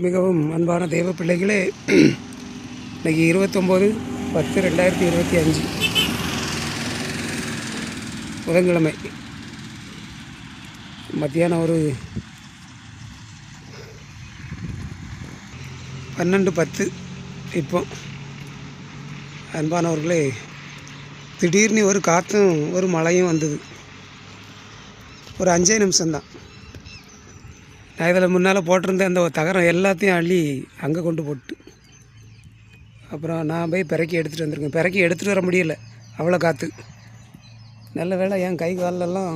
மிகவும் அன்பான தெய்வ பிள்ளைகளே இன்னைக்கு இருபத்தொம்போது பத்து ரெண்டாயிரத்தி இருபத்தி அஞ்சு. புதன்கிழமை. மத்தியானம் ஒரு பன்னெண்டு பத்து இப்போ. அன்பானவர்களே திடீர்னு ஒரு காற்றும் ஒரு மழையும் வந்தது. ஒரு அஞ்சே நிமிஷம்தான். நான் இதில் முன்னால் போட்டிருந்த அந்த தகரம் எல்லாத்தையும் அள்ளி அங்கே கொண்டு போட்டு. அப்புறம் நான் போய் பிறக்கி எடுத்துகிட்டு வந்திருக்கேன். பிறக்கி எடுத்துகிட்டு வர முடியல. அவ்வளோ காற்று நல்ல வேளை என் கை காலெல்லாம்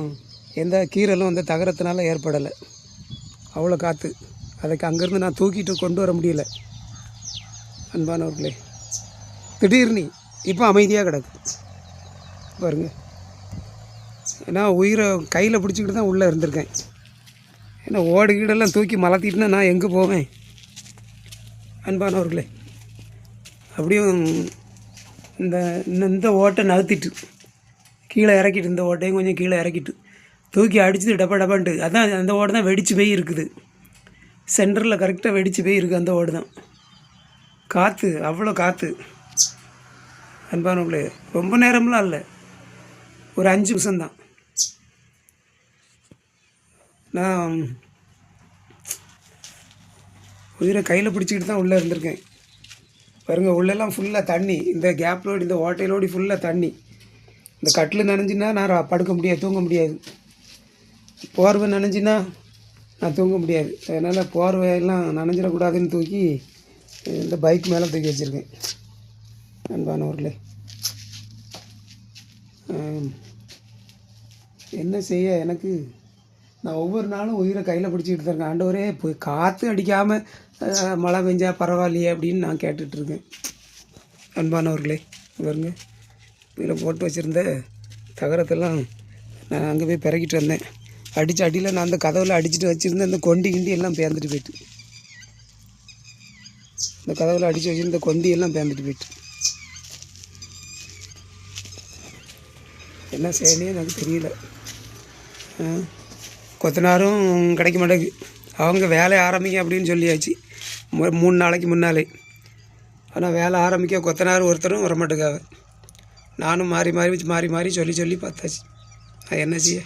எந்த கீறலும் அந்த தகரத்தினால ஏற்படலை. அவ்வளோ காற்று அதுக்கு அங்கேருந்து நான் தூக்கிட்டு கொண்டு வர முடியல. அன்பானவர்களே திடீர்னு இப்போ அமைதியாக கிடக்கு. பாருங்கள் ஏன்னா உயிரை கையில் பிடிச்சிக்கிட்டு தான் உள்ளே இருந்திருக்கேன். ஏன்னா ஓடு கீடெல்லாம் தூக்கி மலர்த்திட்டுனா நான் எங்கே போவேன்? அன்பானவர்களே அப்படியும் இந்த இந்த- இந்த ஓட்டை நகர்த்திட்டு கீழே இறக்கிட்டு இந்த ஓட்டையும் கொஞ்சம் கீழே இறக்கிட்டு தூக்கி அடிச்சுது டப்பா டப்பான்ட்டு அதான் அந்த ஓடு தான் வெடிச்சு போய் இருக்குது. சென்டரில் கரெக்டாக வெடிச்சு போய் இருக்குது அந்த ஓடு தான். காற்று அவ்வளோ காற்று அன்பானவர்களே ரொம்ப நேரம்லாம் இல்லை. ஒரு அஞ்சு நிமிஷம்தான். நான் உயிரை கையில் பிடிச்சிக்கிட்டு தான் உள்ளே இருந்திருக்கேன். பாருங்கள் உள்ளெல்லாம் ஃபுல்லாக தண்ணி. இந்த கேப்லோடு இந்த ஓட்டையிலோடு ஃபுல்லாக தண்ணி. இந்த கட்டில் நனைஞ்சின்னா நான் படுக்க முடியாது தூங்க முடியாது. போர்வை நனைஞ்சின்னா நான் தூங்க முடியாது. அதனால் போர்வையெல்லாம் நனைஞ்சிடக்கூடாதுன்னு தூக்கி இந்த பைக் மேலே தூக்கி வச்சுருக்கேன். அன்பானவர்களே. என்ன செய்ய எனக்கு நான் ஒவ்வொரு நாளும் உயிரை கையில் பிடிச்சிக்கிட்டு தான் இருக்கேன். ஆண்டவரே போய் காற்று அடிக்காமல் மழை பெஞ்சா பரவாயில்லையே அப்படின்னு நான் கேட்டுட்ருக்கேன் அன்பானவர்களே பாருங்க. இதில் போட்டு வச்சுருந்த தகரத்தெல்லாம் நான் அங்கே போய் பிறக்கிட்டு வந்தேன். அடித்து அடியில் நான் அந்த கதவில் அடிச்சுட்டு வச்சுருந்த அந்த கொண்டி கிண்டி எல்லாம் பேந்துட்டு போயிட்டு. இந்த கதவில் அடித்து வச்சுருந்த கொண்டி எல்லாம் பேந்துட்டு போயிட்டு. என்ன செய்யணும் எனக்கு தெரியல. ஆ, கொத்தனாரும் கிடைக்க மாட்டேங்குது. அவங்க வேலையை ஆரம்பிங்க அப்படின்னு சொல்லியாச்சு. மூணு நாளைக்கு முன்னாலே. ஆனால் வேலை ஆரம்பிக்க கொத்தனார் ஒருத்தரும் வரமாட்டேங்காவ நானும் மாறி மாறி வச்சு மாறி மாறி சொல்லி சொல்லி பார்த்தாச்சு. அது என்ன செய்ய?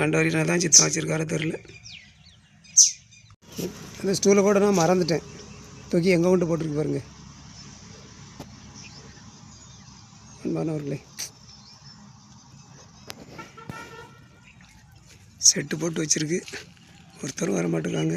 ஆண்டவரி நான் தான் சித்தம் வச்சுருக்காரு தெரில அந்த ஸ்டூலை கூட நான் மறந்துட்டேன். தூக்கி எங்கே கொண்டு போட்டிருக்கு பாருங்கள் அன்பானவர்களே. செட்டு போட்டு வச்சுருக்கு. ஒருத்தரும் வரமாட்டேங்காங்க